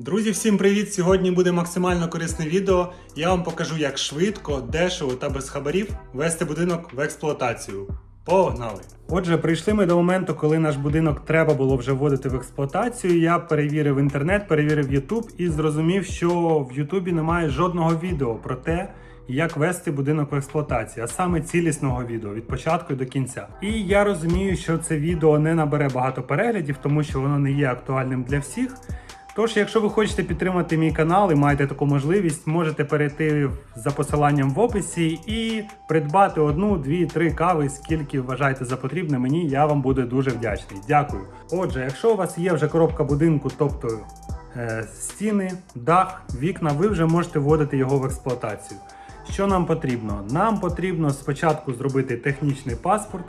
Друзі, всім привіт! Сьогодні буде максимально корисне відео. Я вам покажу, як швидко, дешево та без хабарів вести будинок в експлуатацію. Погнали! Отже, прийшли ми до моменту, коли наш будинок треба було вже вводити в експлуатацію. Я перевірив інтернет, перевірив YouTube і зрозумів, що в YouTube немає жодного відео про те, як вести будинок в експлуатацію, а саме цілісного відео від початку до кінця. І я розумію, що це відео не набере багато переглядів, тому що воно не є актуальним для всіх. Тож, якщо ви хочете підтримати мій канал і маєте таку можливість, можете перейти за посиланням в описі і придбати одну, дві, три кави, скільки вважаєте за потрібне мені, я вам буду дуже вдячний. Дякую. Отже, якщо у вас є вже коробка будинку, тобто е, стіни, дах, вікна, ви вже можете вводити його в експлуатацію. Що нам потрібно? Нам потрібно спочатку зробити технічний паспорт.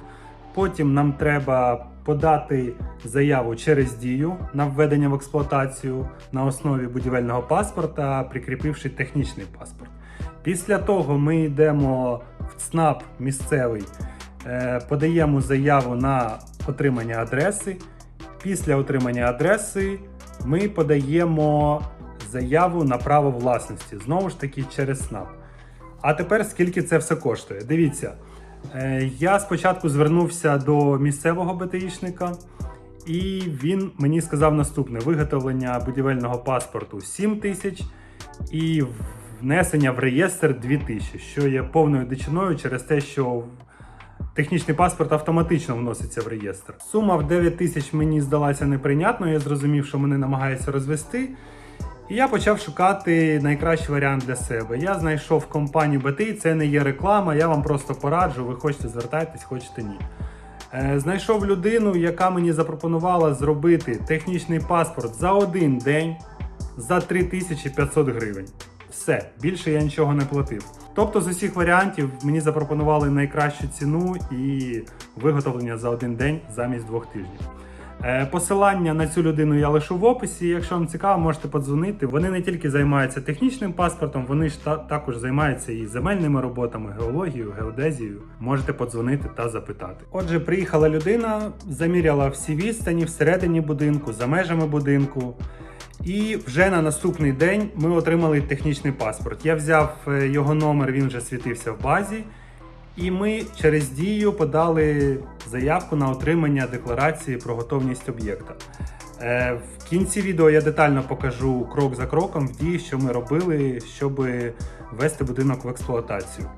Потім нам треба подати заяву через дію на введення в експлуатацію на основі будівельного паспорта, прикріпивши технічний паспорт. Після того ми йдемо в ЦНАП місцевий, е, подаємо заяву на отримання адреси. Після отримання адреси ми подаємо заяву на право власності, знову ж таки через СНАП. А тепер скільки це все коштує? Дивіться. Е, Я спочатку звернувся до місцевого БТІшника, і він мені сказав наступне: виготовлення будівельного паспорту 7 тисяч і внесення в реєстр 2 тисячі, що є повною дичиною через те, що технічний паспорт автоматично вноситься в реєстр. Сума в 9 тисяч мені здалася неприйнятною. Я зрозумів, що мене намагаються розвести. І я почав шукати найкращий варіант для себе. Я знайшов компанію BTI, це не є реклама, я вам просто пораджу, ви хочете звертайтесь, хочете ні. Е, Знайшов людину, яка мені запропонувала зробити технічний паспорт за один день за 3500 гривень. Все, більше я нічого не платив. Тобто з усіх варіантів мені запропонували найкращу ціну і виготовлення за один день замість двох тижнів. Е, Посилання на цю людину я лишу в описі. Якщо вам цікаво, можете подзвонити. Вони не тільки займаються технічним паспортом, вони ж та- також займаються і земельними роботами, геологією, геодезією. Можете подзвонити та запитати. Отже, приїхала людина, заміряла всі відстані всередині будинку, за межами будинку. І вже на наступний день ми отримали технічний паспорт. Я взяв е, його номер, він вже світився в базі. І ми через дію подали заявку на отримання декларації про готовність об'єкта. Е, В кінці відео я детально покажу крок за кроком в дії, що ми робили, щоб ввести будинок в експлуатацію.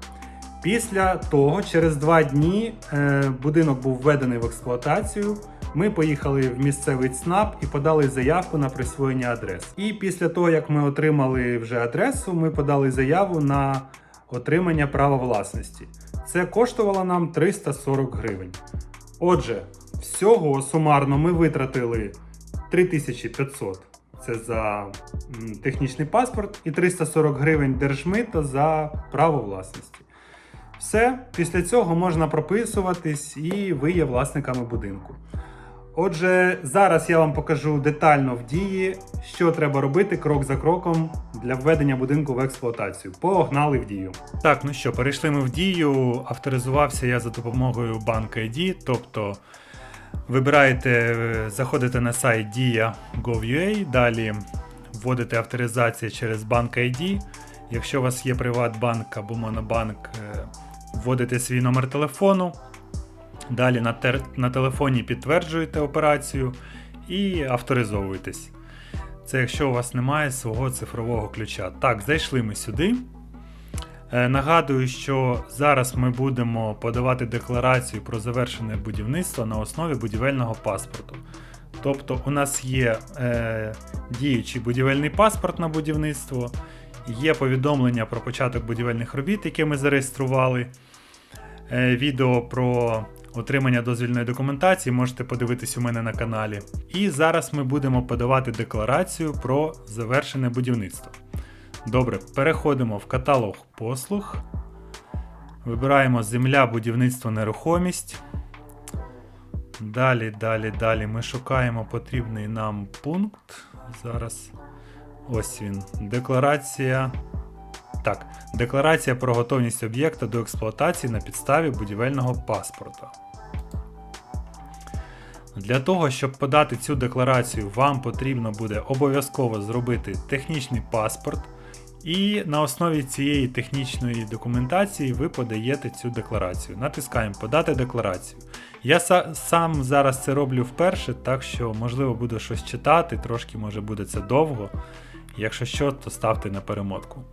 Після того, через два дні, е, будинок був введений в експлуатацію. Ми поїхали в місцевий ЦНАП і подали заявку на присвоєння адрес. І після того, як ми отримали вже адресу, ми подали заяву на отримання права власності. Це коштувало нам 340 гривень. Отже, всього сумарно ми витратили 3500. Це за технічний паспорт і 340 гривень держмита за право власності. Все, після цього можна прописуватись і ви є власниками будинку. Отже, зараз я вам покажу детально в дії, що треба робити крок за кроком для введення будинку в експлуатацію. Погнали в дію. Так, ну що, перейшли ми в дію. Авторизувався я за допомогою Bank ID, тобто вибираєте, е, заходите на сайт dia.gov.ua, далі вводите авторизацію через Bank ID. Якщо у вас є Приватбанк або Монобанк, е, вводите свій номер телефону. Далі на, тер... на телефоні підтверджуєте операцію і авторизовуєтесь. Це якщо у вас немає свого цифрового ключа. Так, зайшли ми сюди. Е, Нагадую, що зараз ми будемо подавати декларацію про завершене будівництво на основі будівельного паспорту. Тобто, у нас є е, діючий будівельний паспорт на будівництво, є повідомлення про початок будівельних робіт, яке ми зареєстрували. Е, відео про отримання дозвільної документації можете подивитись у мене на каналі. І зараз ми будемо подавати декларацію про завершене будівництво. Добре, переходимо в каталог послуг. Вибираємо земля, будівництво, нерухомість. Далі, далі, далі ми шукаємо потрібний нам пункт. Зараз ось він. Декларація. Так, декларація про готовність об'єкта до експлуатації на підставі будівельного паспорта. Для того, щоб подати цю декларацію, вам потрібно буде обов'язково зробити технічний паспорт. І на основі цієї технічної документації ви подаєте цю декларацію. Натискаємо Подати декларацію. Я сам зараз це роблю вперше, так що можливо буду щось читати, трошки може буде це довго. Якщо що, то ставте на перемотку.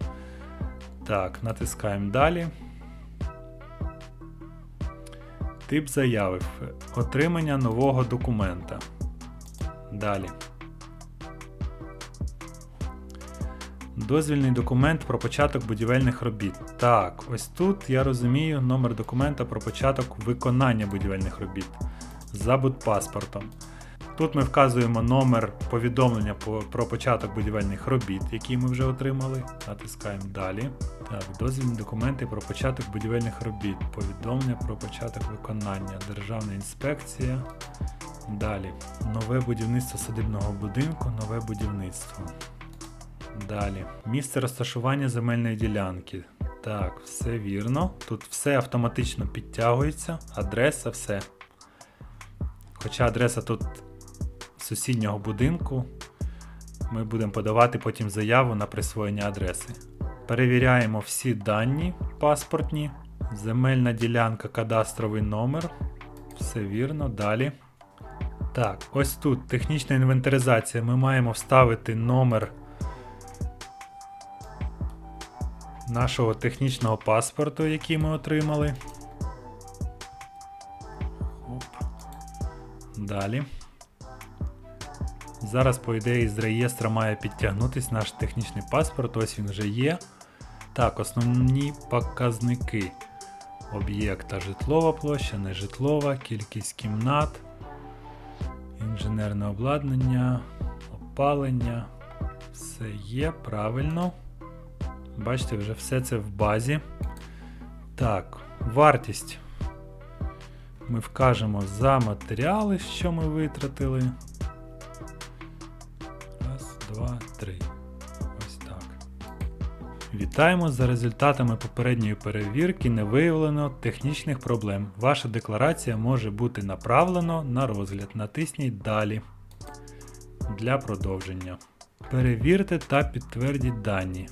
Так, натискаємо далі. Тип заяви. Отримання нового документа. Далі. Дозвільний документ про початок будівельних робіт. Так, ось тут я розумію номер документа про початок виконання будівельних робіт за будпаспортом. Тут ми вказуємо номер повідомлення про початок будівельних робіт, які ми вже отримали. Натискаємо далі. Так, дозвільні документи про початок будівельних робіт, повідомлення про початок виконання, Державна інспекція. Далі. Нове будівництво садибного будинку, нове будівництво. Далі. Місце розташування земельної ділянки. Так, все вірно. Тут все автоматично підтягується. Адреса, все. Хоча адреса тут сусіднього будинку. Ми будемо подавати потім заяву на присвоєння адреси. Перевіряємо всі дані паспортні. Земельна ділянка, кадастровий номер. Все вірно. Далі. Так, ось тут технічна інвентаризація. Ми маємо вставити номер нашого технічного паспорту, який ми отримали. Оп. Далі. Зараз, по ідеї, з реєстра має підтягнутися наш технічний паспорт. Ось він вже є. Так, основні показники об'єкта житлова площа, нежитлова, кількість кімнат, інженерне обладнання, опалення. Все є правильно. Бачите, вже все це в базі. Так, вартість. Ми вкажемо за матеріали, що ми витратили. Раз, два, три. Ось так. Вітаємо за результатами попередньої перевірки. Не виявлено технічних проблем. Ваша декларація може бути направлена на розгляд. Натисніть Далі для продовження. Перевірте та підтвердіть дані.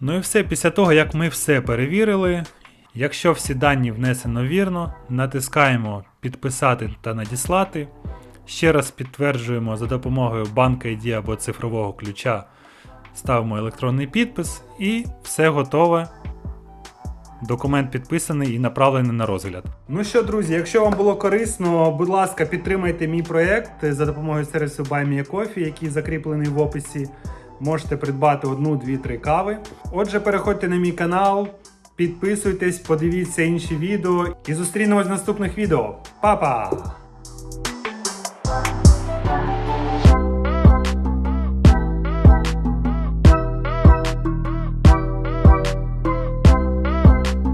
Ну і все, після того, як ми все перевірили, якщо всі дані внесено вірно, натискаємо підписати та надіслати. Ще раз підтверджуємо за допомогою банка ID або цифрового ключа, ставимо електронний підпис і все готове. Документ підписаний і направлений на розгляд. Ну що, друзі, якщо вам було корисно, будь ласка, підтримайте мій проєкт за допомогою сервісу BuyMeACoffee, який закріплений в описі. Можете придбати одну, дві, три кави. Отже, переходьте на мій канал, підписуйтесь, подивіться інші відео і зустрінемось в наступних відео. Па-па!